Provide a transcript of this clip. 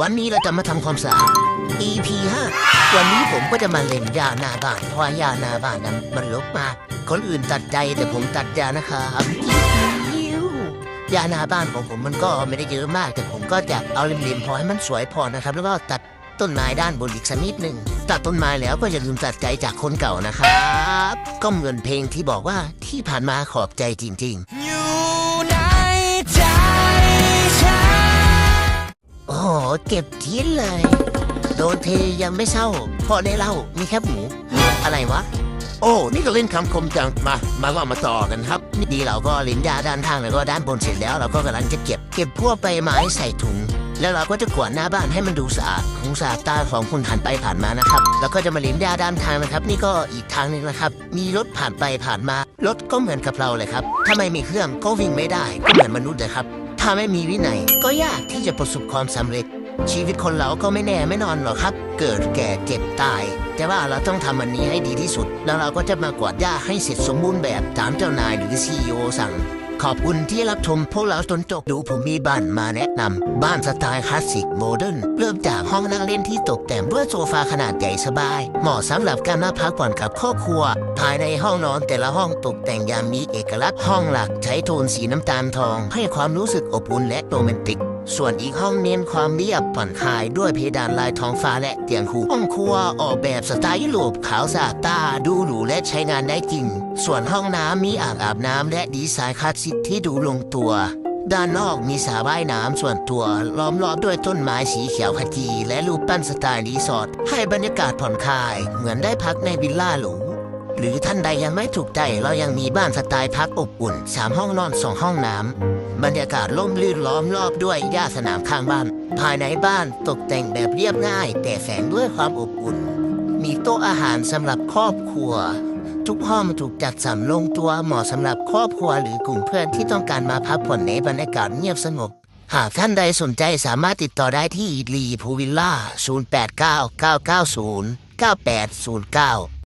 วันนี้เราจะมาทำความสะอาด EP 5วันนี้ผมก็จะมาเล่นยาหน้าบ้านเพราะยาหน้าบ้านนั้นมันรกมากคนอื่นตัดใจแต่ผมตัดยานะครับยิ้วยาหน้าบ้านของผมมันก็ไม่ได้เยอะมาก แต่ผมก็จะเอาเล็มๆพอให้มันสวยพอนะครับ แล้วก็ตัดต้นไม้ด้านบนอีกสักนิดหนึ่งตัดต้นไม้แล้วก็อย่าลืมตัดใจจากคนเก่านะครับ ก็เหมือนเพลงที่บอกว่าที่ผ่านมาขอบใจจริง ๆ เก็บทิ้นเลย โดนเทยังไม่เศร้าพราะได้เล่ามีแค่หมู อะไรวะ โอ้ นี่ก็เล่นคำคมจัง มา มาก็มาต่อกันครับ นี่ดีเราก็ลิ้นยาด้านข้างแล้วก็ด้านบนเสร็จแล้วเราก็กำลังจะเก็บ เก็บพวกใบไม้ใส่ถุง แล้วเราก็จะกวาดหน้าบ้านให้มันดูสะอาดของสะอาดตาของคนผ่านไปผ่านมานะครับ แล้วก็จะมาลิ้นยาด้านทางนะครับ นี่ก็อีกทางหนึงนะครับ มีรถผ่านไปผ่านมา รถก็เหมือนกับเราเลยครับ ถ้าไม่มีเครื่องก็วิ่งไม่ได้ ก็เหมือนมนุษย์นะครับ ถ้าไม่มีวินัยก็ยากที่จะประสบความสำเร็จ ชีวิตคนเราก็ไม่แน่ไม่นอนหรอกครับ เกิดแก่เจ็บตาย แต่ว่าเราต้องทำอันนี้ให้ดีที่สุด แล้วเราก็จะมากวาดหญ้าให้เสร็จสมบูรณ์แบบตามเจ้านายหรือซีอสั่ง ขอบคุณที่รับชมพวกเราจนจบดูผมมีบ้านมาแนะนำบ้านสไตล์คลาสสิกโมเดิร์นเริ่มจากห้องนั่งเล่นที่ตกแต่งด้วยโซฟาขนาดใหญ่สบาย เหมาะสำหรับการมาพักผ่อนกับครอบครัว ภายในห้องนอนแต่ละห้องตกแต่งอย่างมีเอกลักษณ์ห้องหลักใช้โทนสีน้ำตาลทอง ให้ความรู้สึกอบอุ่นและโรแมนติก ส่วนอีกห้องเน้นความเรียบผ่อนคลายด้วยเพดานลายท้องฟ้าและเตียงคู่ห้องครัวออกแบบสไตล์ยุโรปขาวสะอาดตาดูหรูและใช้งานได้จริง ส่วนห้องน้ำมีอ่างอาบน้ำและดีไซน์คลาสสิกที่ดูลงตัว ด้านนอกมีสระว่ายน้ำส่วนตัวล้อมรอบด้วยต้นไม้สีเขียวขจีและรูปปั้นสไตล์รีสอร์ทให้บรรยากาศผ่อนคลาย เหมือนได้พักในวิลล่าหรู หรือท่านใดยังไม่ถูกใจเรายังมีบ้านสไตล์พักอบอุ่นสามห้องนอนสองห้องน้ำ บรรยากาศร่มรื่นล้อมรอบด้วยหญ้าสนามข้างบ้าน ภายในบ้านตกแต่งแบบเรียบง่าย แต่แฝงด้วยความอบอุ่น มีโต๊ะอาหารสำหรับครอบครัว ทุกห้องถูกจัดสรรลงตัวเหมาะสำหรับครอบครัวหรือกลุ่มเพื่อนที่ต้องการมาพักผ่อนในบรรยากาศเงียบสงบหากท่านใดสนใจสามารถติดต่อได้ที่รีพูวิลล่า 089 990 9809